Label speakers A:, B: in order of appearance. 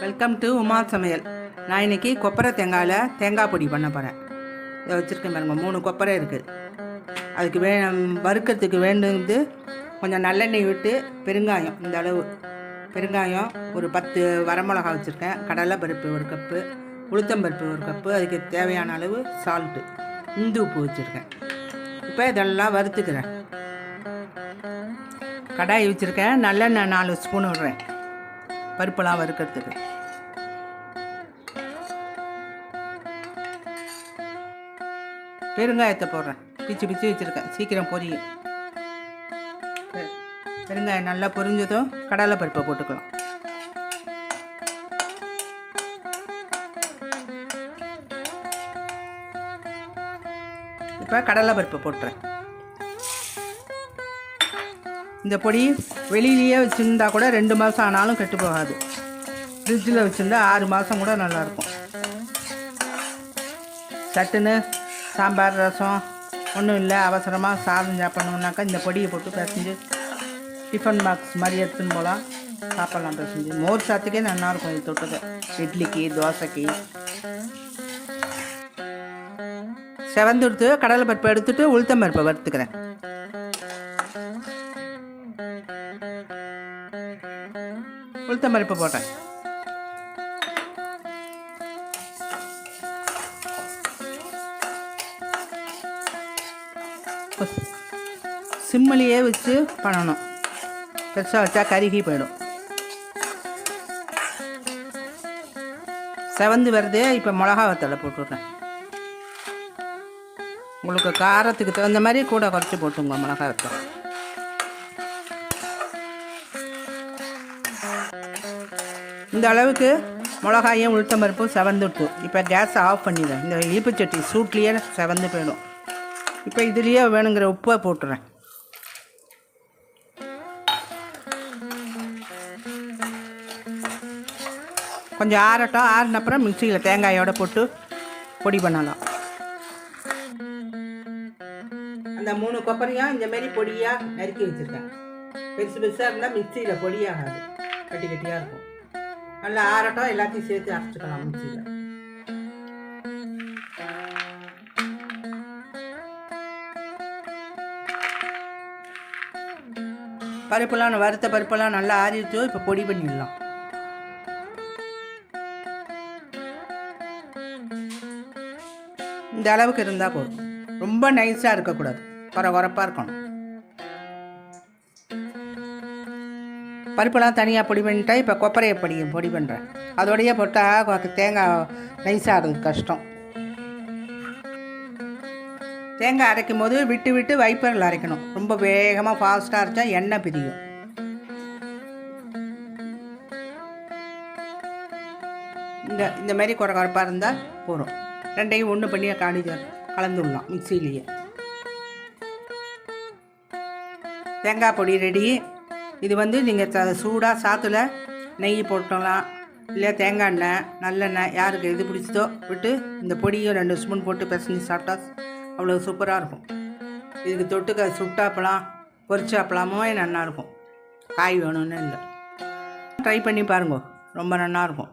A: Welcome to Uma சமையல் நான் இன்னைக்கு கொப்பரை தேங்காயில் தேங்காய் பொடி பண்ண போகிறேன் இதை வச்சுருக்கேன் பாருங்கள் மூணு கொப்பரை இருக்குது அதுக்கு வே வறுக்கிறதுக்கு வேண்டுது கொஞ்சம் நல்லெண்ணெய் விட்டு பெருங்காயம் இந்த அளவு. பெருங்காயம் ஒரு பத்து வரமிளகா வச்சுருக்கேன். கடலை பருப்பு ஒரு கப்பு உளுத்தம்பருப்பு ஒரு கப்பு அதுக்கு தேவையான அளவு சால்ட்டு இந்து உப்பு வச்சுருக்கேன். இப்போ இதெல்லாம் வறுத்துக்கிறேன். கடாய் வச்சுருக்கேன். நல்லெண்ணெய் நாலு ஸ்பூன் விடுறேன். பருப்பெல்லாம் வறுக்கிறதுக்கு பெருங்காயத்தை போடுறேன். பிச்சு பிச்சு வச்சுருக்கேன். சீக்கிரம் பொரியும் பெ- பெருங்காயம் நல்லா பொரிஞ்சதும் கடலை பருப்பை போட்டுக்கலாம். இப்போ கடலை பருப்பை போட்டுறேன். இந்த பொடி வெளியிலேயே வச்சுருந்தா கூட ரெண்டு மாதம் ஆனாலும் கெட்டு போகாது. ஃப்ரிட்ஜில் வச்சுருந்தா ஆறு மாதம் கூட நல்லாயிருக்கும். சட்டுன்னு சாம்பார் ரசம் ஒன்றும் இல்லை அவசரமாக சாதம் சாப்பிட்ணுன்னாக்கா இந்த பொடியை போட்டு பிசைஞ்சு டிஃபன் பாக்ஸ் மாதிரி எடுத்துன்னு போகலாம் சாப்பிட்லாம் பிசைஞ்சு. மோர் சாத்துக்கே நல்லாயிருக்கும் இது தொட்டுக்க. இட்லிக்கு தோசைக்கு. செவந்து எடுத்து கடலை பருப்பு எடுத்துட்டு உளுத்தம் பருப்பை வறுத்துக்கிறேன். உளுத்தம் பருப்பு போட்டேன். சிம்மலையே வச்சு பண்ணணும். பெருசாக வச்சா கருகி போயிடும். செவந்து வருது இப்போ மிளகா வத்தலை போட்டுடுறேன் உங்களுக்கு காரத்துக்கு தகுந்த மாதிரி கூட குறைச்சி போட்டுங்க மிளகா வத்தல். இந்த அளவுக்கு மிளகாயும் உளுத்தம் பருப்பும் செவந்துட்டு இப்போ கேஸை ஆஃப் பண்ணிடுறேன். இந்த இனிப்புச்சட்டி சூட்லேயே செவந்து போயிடும். இப்போ இதுலேயே வேணுங்கிற உப்பை போட்டுறேன். கொஞ்சம் ஆறட்டும். ஆறின அப்புறம் மிக்சியில் தேங்காயோட போட்டு பொடி பண்ணலாம். அந்த மூணு கொப்பரையும் இந்தமாரி பொடியாக நறுக்கி வச்சுருக்கேன். பெருசு பெருசாக இருந்தால் மிக்சியில் பொடியாகாது கட்டி கட்டியாக இருக்கும். நல்லா ஆறட்டும் எல்லாத்தையும் சேர்த்து அரைச்சிக்கலாம் மிக்சியில். பருப்பெல்லாம் வறுத்த பருப்பெல்லாம் நல்லா ஆறிட்டு இப்போ பொடி பண்ணிடலாம். இந்த அளவுக்கு இருந்தால் போதும். ரொம்ப நைஸாக இருக்கக்கூடாது. குறை குறைப்பாக இருக்கணும். பருப்பெல்லாம் தனியாக பொடி பண்ணிட்டா இப்போ கொப்பரையை பொடி பொடி பண்ணுறேன் அதோடையே போட்டால் தேங்காய் நைஸாகிறது கஷ்டம். தேங்காய் அரைக்கும் போது விட்டு விட்டு வைப்பரில் அரைக்கணும். ரொம்ப வேகமாக ஃபாஸ்ட்டாக அரைச்சா எண்ணெய் பிரியும். இந்த இந்த மாதிரி குறை குறைப்பாக இருந்தால் போதும். ரெண்டையும் ஒன்று பண்ணி காணி கலந்துடலாம் மிக்சிலேயே தேங்காய் பொடி ரெடி இது வந்து நீங்கள் சூடாக சாத்தில் நெய் போட்டலாம் இல்லை தேங்காய் எண்ணெய் நல்லெண்ணெய் யாருக்கு எது பிடிச்சதோ விட்டு இந்த பொடியும் ரெண்டு ஸ்பூன் போட்டு பிசைஞ்சு சாப்பிட்டா அவ்வளோ சூப்பராக இருக்கும். இதுக்கு தொட்டுக்க சுட்டாப்பலாம் பொரிச்சாப்பலாமே நல்லாயிருக்கும் காய் வேணும்னு இல்லை. ட்ரை பண்ணி பாருங்க. ரொம்ப நல்லாயிருக்கும்